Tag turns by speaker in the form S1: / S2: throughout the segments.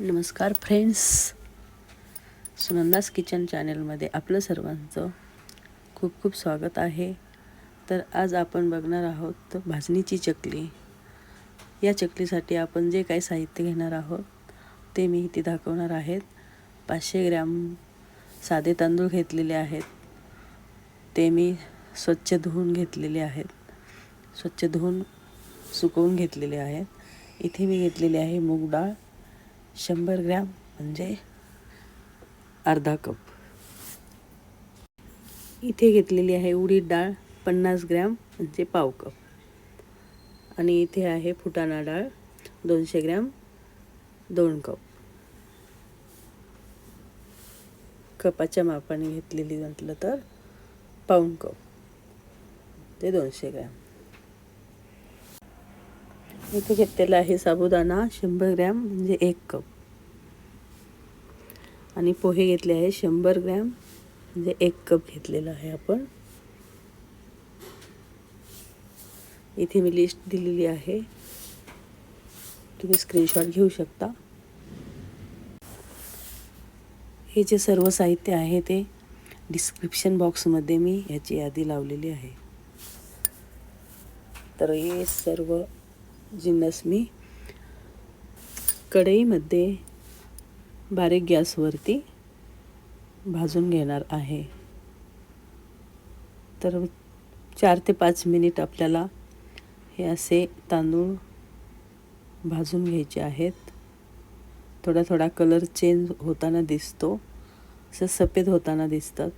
S1: नमस्कार friends. सुनंदास kitchen चॅनलमध्ये आपलं सर्वांचं खूप खूप स्वागत आहे. तर आज आपण बघणार आहोत भाजणीची चकली. या चकलीसाठी आपण जे काही साहित्य घेणार आहोत ते मी इथे दाखवणार आहेत. पाचशे ग्रॅम साधे तांदूळ घेतलेले आहेत. ते मी स्वच्छ धुवून घेतलेले आहेत. स्वच्छ धुवून सुकवून घेतलेले आहेत. इथे मी घेतलेली आहे मूग डाळ. शंभर ग्रॅम म्हणजे अर्धा कप. इथे घेतलेली आहे उडीद डाळ पन्नास ग्रॅम म्हणजे पाव कप. आणि इथे आहे फुटाणा डाळ दोनशे ग्रॅम दोन कप. कपाच्या मापाने घेतलेली म्हटलं तर पाऊण कप. ते दोनशे ग्रॅम. इथे घेतलेला आहे साबुदाणा शंभर ग्रॅम म्हणजे एक कप. आणि पोहे घेतले आहे शंभर ग्रॅम म्हणजे एक कप घेतलेला आहे आपण. इथे मी लिस्ट दिलेली आहे. तुम्ही स्क्रीनशॉट घेऊ शकता. हे जे सर्व साहित्य आहे ते डिस्क्रिप्शन बॉक्समध्ये मी याची यादी लावलेली आहे. तर हे सर्व जिन्नस मी कढईमध्ये बारीक गॅसवरती भाजून घेणार आहे. तर चार ते पाच मिनिट आपल्याला हे असे तांदूळ भाजून घ्यायचे आहेत. थोडा थोडा कलर चेंज होताना दिसतो. असं सफेद होताना दिसतात.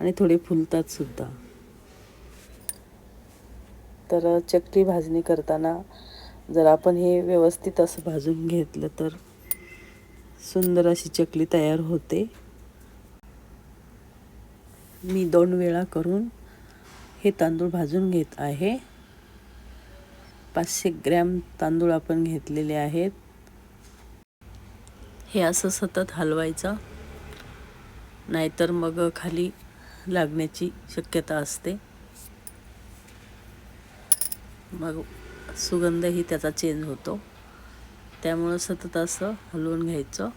S1: आणि थोडे फुलतात सुद्धा. तर चकली भाजणी करताना जर आपण हे व्यवस्थित असं भाजून घेतलं तर सुंदर अशी चकली तयार होते. मी दोन वेळा करून हे तांदूळ भाजून घेत आहे. पाचशे ग्रॅम तांदूळ आपण घेतलेले आहेत. हे असं सतत हलवायचं. नाहीतर मग खाली लागण्याची शक्यता असते. मग सुगंधही त्याचा चेंज होतो. त्यामुळं सतत असं हलवून घ्यायचं.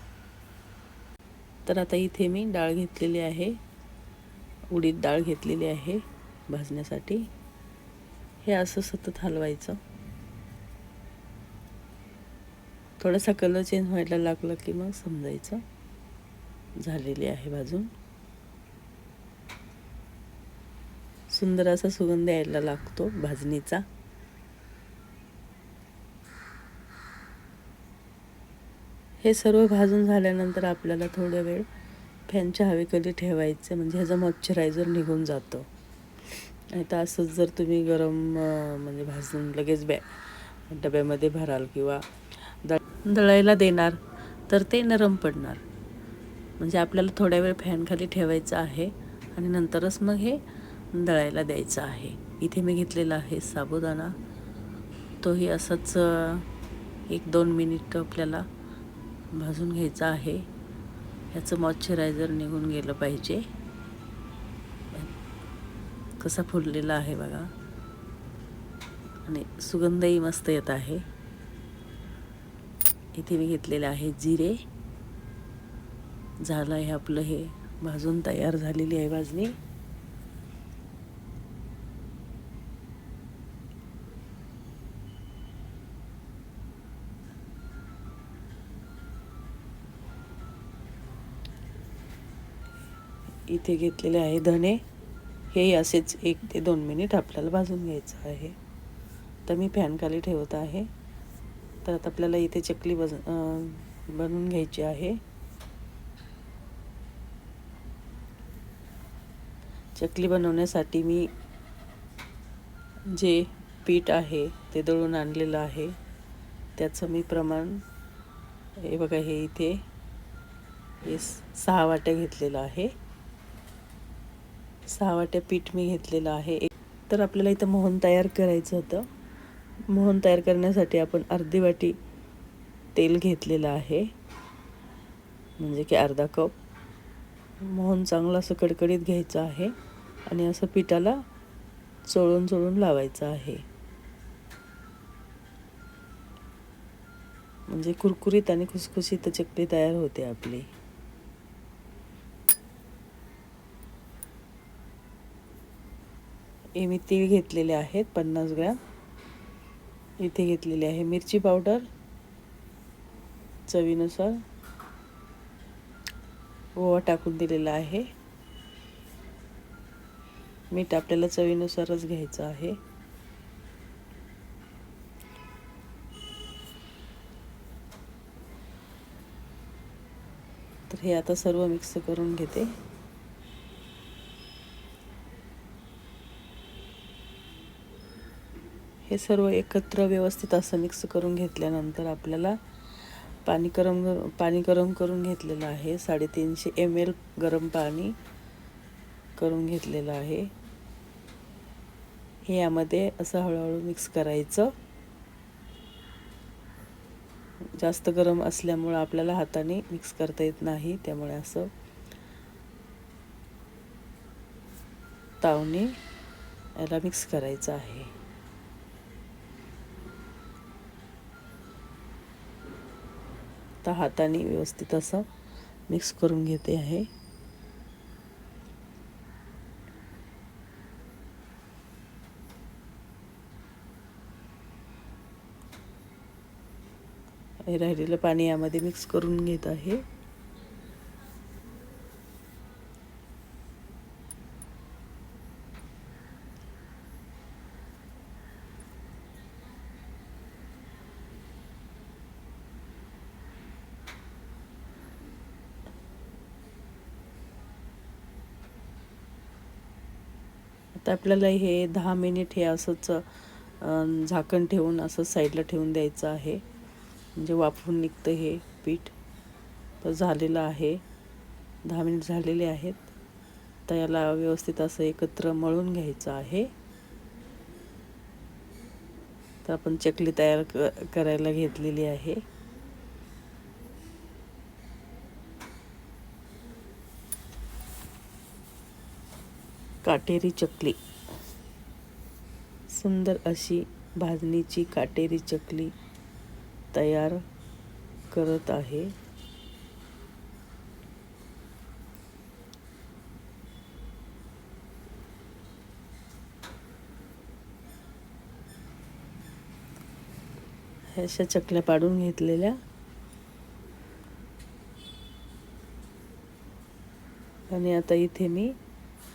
S1: तर आता इथे मी डाळ घेतलेली आहे. उडीद डाळ घेतलेली आहे भाजण्यासाठी. हे असं सतत हलवायचं. थोडासा कलर चेंज व्हायला लागला की मग समजायचं. झालेली आहे भाजून. सुंदर असा सुगंध यायला लागतो भाजणीचा. हे सर्व भाजून झाल्यानंतर आपल्याला थोडा वेळ फॅनच्या हवेखाली ठेवायचं म्हणजे ह्याचा मॉइश्चरायझर निघून जातो. नाही तर असंच जर तुम्ही गरम म्हणजे भाजून लगेच बॅ डब्यामध्ये भराल किंवा दळ दळायला देणार तर ते नरम पडणार. म्हणजे आपल्याला थोड्या वेळ फॅनखाली ठेवायचं आहे आणि नंतरच मग हे दळायला द्यायचं आहे. इथे मी घेतलेला आहे साबुदाणा. तोही असंच एक दोन मिनिट आपल्याला भाजून घ्यायचा आहे. ह्याचं मॉइश्चरायझर निघून गेलं पाहिजे. कसा फुललेला आहे बघा. आणि सुगंधही मस्त येत आहे. इथे मी घेतलेले आहे जिरे. झालं आहे आपलं हे. भाजून तयार झालेली आहे भाजणी. इथे घेतलेले आहे धणे. हे असेच एक ते दोन मिनिट आपल्याला भाजून घ्यायचं आहे. तर मी फॅनखाली ठेवत आहे. तर आता आपल्याला इथे चकली बज बनवून घ्यायची आहे. चकली बनवण्यासाठी मी जे पीठ आहे ते दळून आणलेलं आहे. त्याचं मी प्रमाण हे बघा हे इथे हे सहा वाट्या घेतलेलं आहे. सहा वाट्या पीठ मी घेतलेलं आहे. तर आपल्याला इथं मोहन तयार करायचं होतं. मोहन तयार करण्यासाठी आपण अर्धी वाटी तेल घेतलेलं आहे. म्हणजे की अर्धा कप. मोहन चांगलं असं कडकडीत घ्यायचं आहे आणि असं पिठाला चोळून चोळून लावायचं आहे. म्हणजे कुरकुरीत आणि खुसखुशीत चकली तयार होते आपली. हे मी तीळ घेतलेले आहेत पन्नास ग्रॅम. इथे घेतलेली आहे मिरची पावडर चवीनुसार. ओवा टाकून दिलेला आहे. मीठ आपल्याला चवीनुसारच घ्यायचं आहे. तर हे आता सर्व मिक्स करून घेते. हे सर्व एकत्र व्यवस्थित असं मिक्स करून घेतल्यानंतर आपल्याला पाणी गरम पाणी गरम करून घेतलेलं आहे. साडेतीनशे एम एल गरम पाणी करून घेतलेलं आहे. हे यामध्ये असं हळूहळू मिक्स करायचं. जास्त गरम असल्यामुळं आपल्याला हाताने मिक्स करता येत नाही. त्यामुळे असं तावने याला मिक्स करायचं आहे. आता हाताने व्यवस्थित असं मिक्स करून घेते आहे. राहिलेलं पाणी यामध्ये मिक्स करून घेत आहे. तर आपल्याला हे दहा मिनिट हे असंच झाकण ठेवून असं साईडला ठेवून द्यायचं आहे. म्हणजे वापरून निघतं हे पीठ. तर झालेलं आहे. दहा मिनिट झालेले आहेत. तर याला व्यवस्थित असं एकत्र मळून घ्यायचं आहे. तर आपण चकली तयार क करायला घेतलेली आहे. काटेरी चकली. सुंदर अशी भाजणीची काटेरी चकली तयार करत आहे. अशा चकल्या पाडून घेतलेल्या. आणि आता इथे मी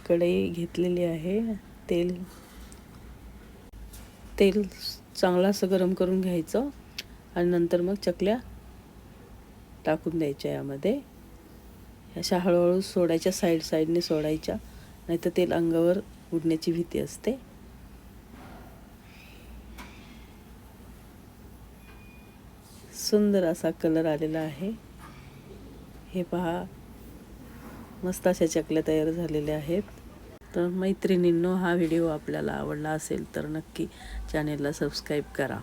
S1: कढई घेतलेली आहे. तेल तेल चांगला असं गरम करून घ्यायचं आणि नंतर मग चकल्या टाकून द्यायच्या यामध्ये. अशा हळूहळू सोडायच्या साईड साईडने सोडायच्या. नाहीतर तेल अंगावर उडण्याची भीती असते. सुंदर असा कलर आलेला आहे. हे पहा. मस्त अशा चकल्या तयार झालेल्या आहेत. तर मैत्रिणींनो हा व्हिडिओ आपल्याला आवडला असेल तर नक्की चॅनेलला सबस्क्राईब करा.